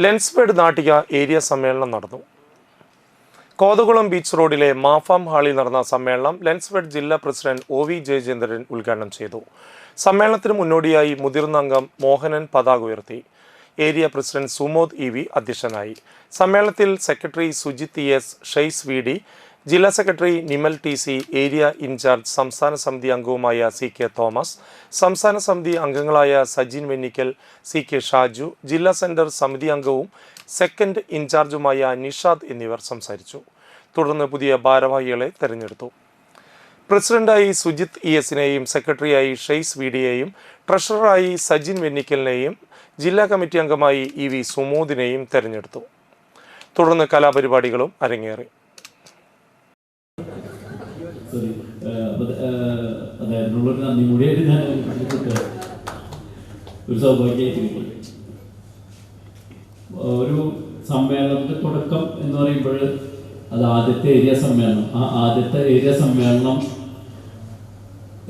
ലെൻസ്ബെഡ് Nattika area സമ്മേളനം നടന്നു. Kothakulam beach റോഡിലെ മാഫാം ഹാളിൽ നടന്ന സമ്മേളനം ലെൻസ്ബെഡ് ജില്ലാ പ്രസിഡന്റ് ഒ വി ജയചന്ദ്രൻ ഉദ്ഘാടനം ചെയ്തു. സമ്മേളനത്തിന് മുന്നോടിയായി മുതിർന്ന അംഗം മോഹനൻ പതാക ഉയർത്തി. Area president Sumod E V അധ്യക്ഷനായി. സമ്മേളനത്തിൽ സെക്രട്ടറി സുജിത് എസ് ഷെയ്സ് വി ഡി ജില്ലാ secretary Nimal T C area incharge സംസ്ഥാന സമിതി അംഗവുമായ സി കെ തോമസ് സംസ്ഥാന സമിതി അംഗങ്ങളായ സജിൻ വെന്നിക്കൽ സി കെ ഷാജു ജില്ലാ സെന്റർ സമിതി അംഗവും സെക്കൻഡ് ഇൻചാർജുമായ നിഷാദ് എന്നിവർ സംസാരിച്ചു. തുടർന്ന് പുതിയ ഭാരവാഹികളെ തെരഞ്ഞെടുത്തു. പ്രസിഡന്റായി സുജിത് ഇ എസിനെയും സെക്രട്ടറിയായി ഷെയ്സ് വി ഡിയെയും ട്രഷററായി സജിൻ വെന്നിക്കലിനെയും ജില്ലാ കമ്മിറ്റി അംഗമായി ഇ വി സുമോദിനെയും തെരഞ്ഞെടുത്തു. തുടർന്ന് കലാപരിപാടികളും അരങ്ങേറി. സോറി അദ്ദേഹത്തിനുള്ളൊരു നന്ദി കൂടിയായിട്ട് ഞാൻ ഒരു സൗഭാഗ്യമായിട്ട് ഒരു സമ്മേളനത്തിന്റെ തുടക്കം എന്ന് പറയുമ്പോൾ അത് ആദ്യത്തെ ഏരിയ സമ്മേളനം. ആ ആദ്യത്തെ ഏരിയ സമ്മേളനം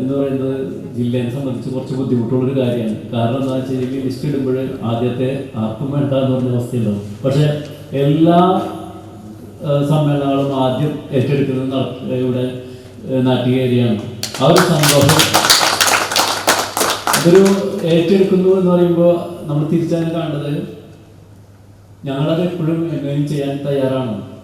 എന്ന് പറയുന്നത് ജില്ലയെ സംബന്ധിച്ച് കുറച്ച് ബുദ്ധിമുട്ടുള്ളൊരു കാര്യമാണ്. കാരണം എന്താ വെച്ച് കഴിഞ്ഞാൽ ലിസ്റ്റ് ഇടുമ്പോൾ ആദ്യത്തെ ആർക്കും വേണ്ട എന്ന് പറഞ്ഞ അവസ്ഥയുണ്ടാവും. പക്ഷെ എല്ലാ സമ്മേളനങ്ങളും ആദ്യം ഏറ്റെടുക്കുന്നത് ഇവിടെ ഏരിയയാണ് ആ ഒരു സന്തോഷം അതൊരു ഏറ്റെടുക്കുന്നു എന്ന് പറയുമ്പോൾ നമ്മൾ തിരിച്ചാൽ കാണുന്നത് ഞങ്ങളത് എപ്പോഴും എങ്ങനെയും ചെയ്യാൻ തയ്യാറാണ്.